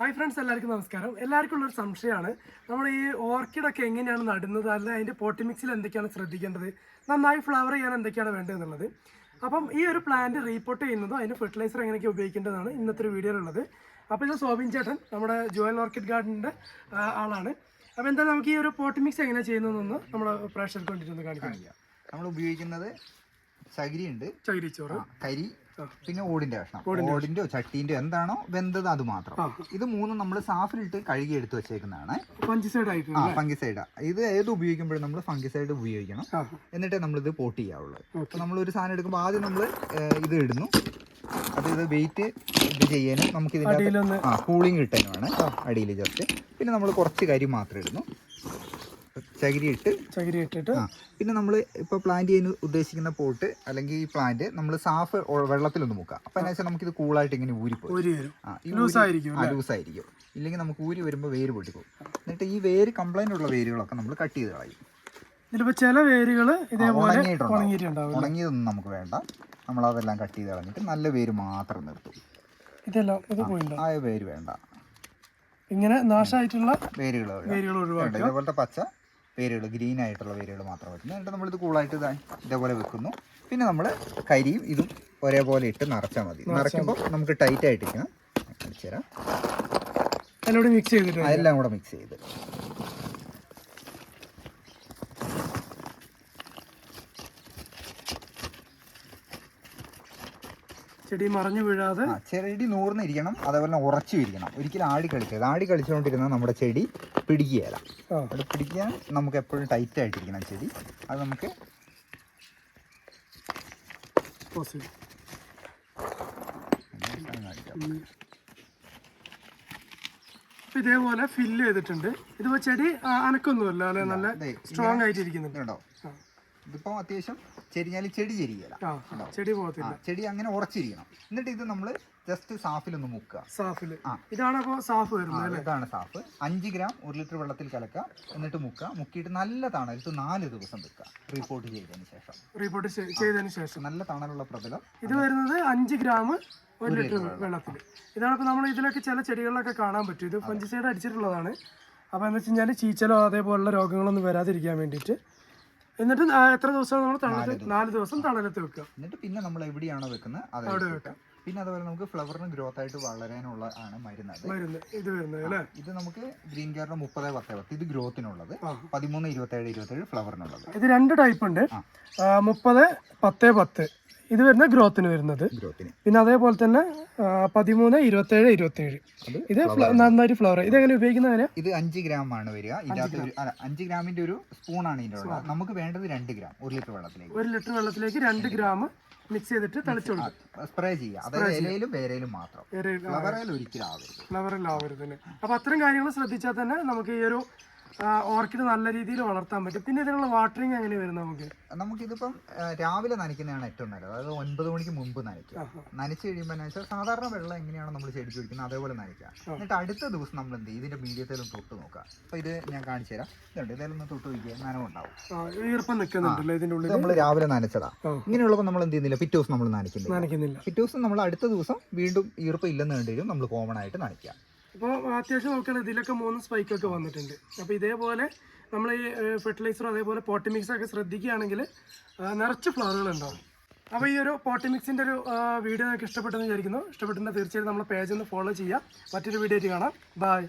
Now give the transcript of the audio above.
Hi friends എല്ലാവർക്കും നമസ്കാരം. എല്ലാവർക്കും ഉള്ളൊരു സംശയമാണ്. നമ്മൾ ഈ ഓർക്കിഡൊക്കെ എങ്ങനെയാണ് നടുന്നത്? അല്ല അതിന്റെ പോട്ടി മിക്സിൽ എന്തൊക്കെയാണ് ശ്രദ്ധിക്കേണ്ടത്? നന്നായി ഫ്ലവർ ചെയ്യാൻ എന്തൊക്കെയാണ് വേണ്ടത് എന്നുള്ളത് അപ്പം ഈ ഒരു പ്ലാന്റ് റീപോർട്ട് ചെയ്യുന്നതും അതിന് ഫെർട്ടിലൈസർ എങ്ങനെയൊക്കെ ഉപയോഗിക്കേണ്ടതാണ് ഇന്നത്തെ ഒരു വീഡിയോയിലുള്ളത് അപ്പോൾ ഇത് സോബിൻ ചേട്ടൻ നമ്മുടെ ജോയൽ ഓർക്കിഡ് ഗാർഡനിന്റെ ആളാണ്. അപ്പോൾ എന്തായാലും നമുക്ക് ഈ ഒരു പോട്ടി മിക്സ് എങ്ങനെയാണ് ചെയ്യുന്നതെന്ന് നമ്മുടെ പ്രേക്ഷകർക്ക് വേണ്ടിയിട്ടൊന്ന് കാണിക്കാം. നമ്മൾ ഉപയോഗിക്കുന്നത് ചകിരി ഉണ്ട് ചകിരിച്ചോറ് കരി പിന്നെ ഓടിന്റെ കഷ്ണം. ഓടിന്റെയോ ചട്ടീന്റെയോ എന്താണോ വെന്തത് അത് മാത്രം. ഇത് മൂന്നും നമ്മൾ സാഫിലിട്ട് കഴുകി എടുത്തു വെച്ചേക്കുന്നതാണ്. ഫംഗി സൈഡ് ആ ഫംഗിസൈഡ്. ഇത് ഏത് ഉപയോഗിക്കുമ്പോഴും നമ്മൾ ഫംഗിസൈഡ് ഉപയോഗിക്കണം. എന്നിട്ടേ നമ്മൾ ഇത് പോട്ട് ചെയ്യാവുള്ളൂ. അപ്പൊ നമ്മൾ ഒരു സാധനം എടുക്കുമ്പോൾ ആദ്യം നമ്മൾ ഇത് ഇടുന്നു. അത് ഇത് വെയിറ്റ് ഇത് ചെയ്യാനും നമുക്ക് ഇതിന്റെ അടിയിലൊന്ന് ആ കൂളിംഗ് കിട്ടാനുമാണ് അടിയിൽ ജസ്റ്റ്. പിന്നെ നമ്മൾ കുറച്ച് കരി മാത്രം ഇടുന്നു. ചകിരി ഇട്ട് ചകിരി ഇട്ടിട്ട് പിന്നെ നമ്മൾ ഇപ്പോൾ പ്ലാന്റ് ചെയ്യാൻ ഉദ്ദേശിക്കുന്ന പോട്ട് അല്ലെങ്കിൽ ഈ പ്ലാന്റ് നമ്മൾ സാഫ് വെള്ളത്തിലൊന്ന് മുക്കാം അപ്പം എന്നാ വെച്ചാൽ ഇത് കൂളായിട്ട് ഇങ്ങനെ ഊരിപ്പോയി ഊരി വരും. ആ ഈ ലൂസ് ആയിരിക്കും ആ ലൂസായിരിക്കും ഇല്ലെങ്കിൽ നമുക്ക് ഊരി വരുമ്പോൾ വേര് പൊട്ടിപ്പോകും എന്നിട്ട് ഈ വേര് കംപ്ലൈന്റ് ഉള്ള വേരുകളൊക്കെ നമ്മൾ കട്ട് ചെയ്ത് കളയും. ചില വേരുകൾ ഇതേപോലെ ഉണങ്ങിയതൊന്നും നമുക്ക് വേണ്ട. നമ്മൾ അതെല്ലാം കട്ട് ചെയ്ത് കളഞ്ഞിട്ട് നല്ല വേര് മാത്രം നിർത്തും. ഇതെല്ലാം ഇത് ആ വേര് വേണ്ട. ഇങ്ങനെ നാശമായിട്ടുള്ള വേരുകൾ വേരുകൾ ഒഴിവാക്കുക. ഇതേപോലത്തെ പച്ച വേരുകൾ ഗ്രീൻ ആയിട്ടുള്ള വേരുകൾ മാത്രം പറ്റുന്നു എന്നിട്ട് നമ്മളിത് കൂളായിട്ട് ഇതാ ഇതേപോലെ വെക്കുന്നു. പിന്നെ നമ്മൾ കരിയും ഇതും ഒരേപോലെ ഇട്ട് നിറച്ചാൽ മതി. നിറയ്ക്കുമ്പോൾ നമുക്ക് ടൈറ്റ് ആയിട്ടിരിക്കണം. കാണിച്ചു തരാം. അതിലൂടെ മിക്സ് ചെയ്തിട്ട് അതെല്ലാം കൂടെ മിക്സ് ചെയ്ത്. ചെടി മറിഞ്ഞു വീഴാതെ ചെടി നൂർന്നിരിക്കണം അതേപോലെ തന്നെ ഉറച്ചു ഇരിക്കണം. ഒരിക്കലും ആടി കളിച്ചത് ആടി കളിച്ചുകൊണ്ടിരുന്നാൽ നമ്മുടെ ചെടി പിടിക്കുകയില്ല. അത് പിടിക്കാൻ നമുക്ക് എപ്പോഴും ടൈറ്റ് ആയിട്ടിരിക്കണം ചെടി. അത് നമുക്ക് ഇതേപോലെ ഫില്ല് ചെയ്തിട്ടുണ്ട്. ഇതിപ്പോ ചെടി അനക്കൊന്നുമല്ല അല്ലെ? നല്ല സ്ട്രോങ് ആയിട്ട് ഇരിക്കുന്നുണ്ട് ഇതുണ്ടോ? ആ. ഇതിപ്പോൾ അത്യാവശ്യം ചെരിഞ്ഞാൽ ചെടി ചെരിയല. ആ ചെടി പോകത്തില്ല. ചെടി അങ്ങനെ ഉറച്ചിരിക്കണം. എന്നിട്ട് ഇത് നമ്മൾ ജസ്റ്റ് സാഫിലൊന്ന് മുക്കുക. സാഫിൽ. ആ. ഇതാണ് സാഫ് വരുന്നത് ഇതാണ് സാഫ്. അഞ്ച് ഗ്രാം ഒരു ലിറ്റർ വെള്ളത്തിൽ കലക്കുക. എന്നിട്ട് മുക്കുക. മുക്കിയിട്ട് നല്ല തണലത്ത് നാല് ദിവസം വെക്കുക. റിപ്പോർട്ട് ചെയ്തതിന് ശേഷം. റിപ്പോർട്ട് ചെയ്തതിന് ശേഷം. നല്ല തണലുള്ള പ്രതലം ഇത് വരുന്നത് അഞ്ച് ഗ്രാം ഒരു ലിറ്റർ വെള്ളത്തിൽ. ഇതാണ് ഇപ്പോൾ നമ്മൾ ഇതിലൊക്കെ ചില ചെടികളിലൊക്കെ കാണാൻ പറ്റും. ഇത് പഞ്ചസൈഡ് അടിച്ചിട്ടുള്ളതാണ്. അപ്പോൾ എന്താ വെച്ച് കഴിഞ്ഞാൽ ചീച്ചലോ അതേപോലുള്ള രോഗങ്ങളൊന്നും വരാതിരിക്കാൻ വേണ്ടിയിട്ട് എന്നിട്ട് എത്ര ദിവസം നമ്മൾ തണലത്ത് നാല് ദിവസം തണലത്ത് വെക്കുക എന്നിട്ട് പിന്നെ നമ്മൾ എവിടെയാണോ വെക്കുന്നത്? അവിടെ വെക്കാം. പിന്നെ അതുപോലെ നമുക്ക് ഫ്ലവറിന് ഗ്രോത്ത് ആയിട്ട് വളരാനുള്ള ആണ് മരുന്ന് മരുന്ന്. ഇത് വരുന്നത് അല്ലേ? ഇത് നമുക്ക് ഗ്രീൻ കേരളം മുപ്പത് പത്ത് പത്ത്. ഇത് ഗ്രോത്തിനുള്ളത്. പതിമൂന്ന് ഇരുപത്തേഴ് ഇരുപത്തേഴ് ഫ്ലവറിനുള്ളത് ഇത് രണ്ട് ടൈപ്പ് ഉണ്ട്. മുപ്പത് പത്ത് പത്ത്. ഇത് വരുന്ന ഗ്രോത്തിന് വരുന്നത്. പിന്നെ അതേപോലെ തന്നെ പതിമൂന്ന് ഇരുപത്തേഴ് ഇരുപത്തേഴ്. ഇത് നന്നായിട്ട് ഫ്ലവർ ഇത് എങ്ങനെ ഉപയോഗിക്കുന്ന ഇത് അഞ്ച് ഗ്രാം. ആണ് വരിക അഞ്ച് ഗ്രാമിന്റെ ഒരു സ്പൂൺ ആണ് ഇതിന്റെ നമുക്ക് വേണ്ടത് രണ്ട് ഗ്രാം ഒരു ലിറ്റർ വെള്ളത്തിലേക്ക്. ഒരു ലിറ്റർ വെള്ളത്തിലേക്ക് രണ്ട് ഗ്രാം മിക്സ് ചെയ്തിട്ട് തളിച്ചു സ്പ്രേ ചെയ്യുക. അതായത് ഇലയിലും വേരയിലും മാത്രം. ഫ്ലവറിൽ ഒരിക്കലും ആവരുത്. തന്നെ. അപ്പൊ അത്രയും കാര്യങ്ങൾ ശ്രദ്ധിച്ചാൽ തന്നെ നമുക്ക് ഈ ഒരു ഓർക്കിഡ് നല്ല രീതിയിൽ വളർത്താൻ പറ്റും. പിന്നെ ഇതിനുള്ള വാട്ടറിങ് എങ്ങനെ വരും നമുക്ക്? നമുക്കിതിപ്പം രാവിലെ നനയ്ക്കുന്നതാണ് ഏറ്റവും നല്ലത്. അതായത് ഒൻപത് മണിക്ക് മുമ്പ് നനയ്ക്കുക. നനച്ചു കഴിയുമ്പോൾ എന്ന് വെച്ചാൽ സാധാരണ വെള്ളം എങ്ങനെയാണ് നമ്മൾ ചെടിക്ക് ഒഴിക്കുന്നത് അതേപോലെ നനയ്ക്കുക. എന്നിട്ട് അടുത്ത ദിവസം നമ്മൾ എന്ത് ചെയ്യും? ഇതിന്റെ മീഡിയത്തിലും തൊട്ട് നോക്കുക. അപ്പോൾ ഇത് ഞാൻ കാണിച്ചു തരാം. ഇതുണ്ട്. ഇതിലൊന്ന് തൊട്ട് വയ്ക്കുക നനവുണ്ടാവും ഉണ്ടാവും. ഈർപ്പം നിൽക്കുന്നുണ്ടല്ലോ ഇതിന്റെ ഉള്ളിൽ നമ്മൾ രാവിലെ നനച്ചതാ. ഇങ്ങനെയുള്ളപ്പോൾ നമ്മൾ എന്ത് ചെയ്യുന്നില്ല പിറ്റേ ദിവസം നമ്മൾ നനയ്ക്കുന്നില്ല. പിറ്റേ ദിവസം നമ്മൾ അടുത്ത ദിവസം വീണ്ടും ഈർപ്പം ഇല്ലെന്ന് കണ്ടുകഴിയും നമ്മൾ കോമൺ ആയിട്ട് നനയ്ക്കുക. അപ്പോൾ അത്യാവശ്യം നോക്കുകയാണെങ്കിൽ ഇതിലൊക്കെ മൂന്ന് സ്പൈക്കൊക്കെ വന്നിട്ടുണ്ട്. അപ്പോൾ ഇതേപോലെ നമ്മൾ ഈ ഫെർട്ടിലൈസറും അതേപോലെ പോട്ടി മിക്സ് ഒക്കെ ശ്രദ്ധിക്കുകയാണെങ്കിൽ നിറച്ച് ഫ്ലവറുകൾ ഉണ്ടാവും. അപ്പോൾ ഈ ഒരു പോട്ടി മിക്സിന്റെ ഒരു വീഡിയോ നിങ്ങൾക്ക് ഇഷ്ടപ്പെട്ടെന്ന് വിചാരിക്കുന്നു. ഇഷ്ടപ്പെട്ടിട്ടുണ്ടെങ്കിൽ തീർച്ചയായും നമ്മൾ പേജ് ഒന്ന് ഫോളോ ചെയ്യുക. മറ്റൊരു വീഡിയോ ആയിട്ട് കാണാം. ബൈ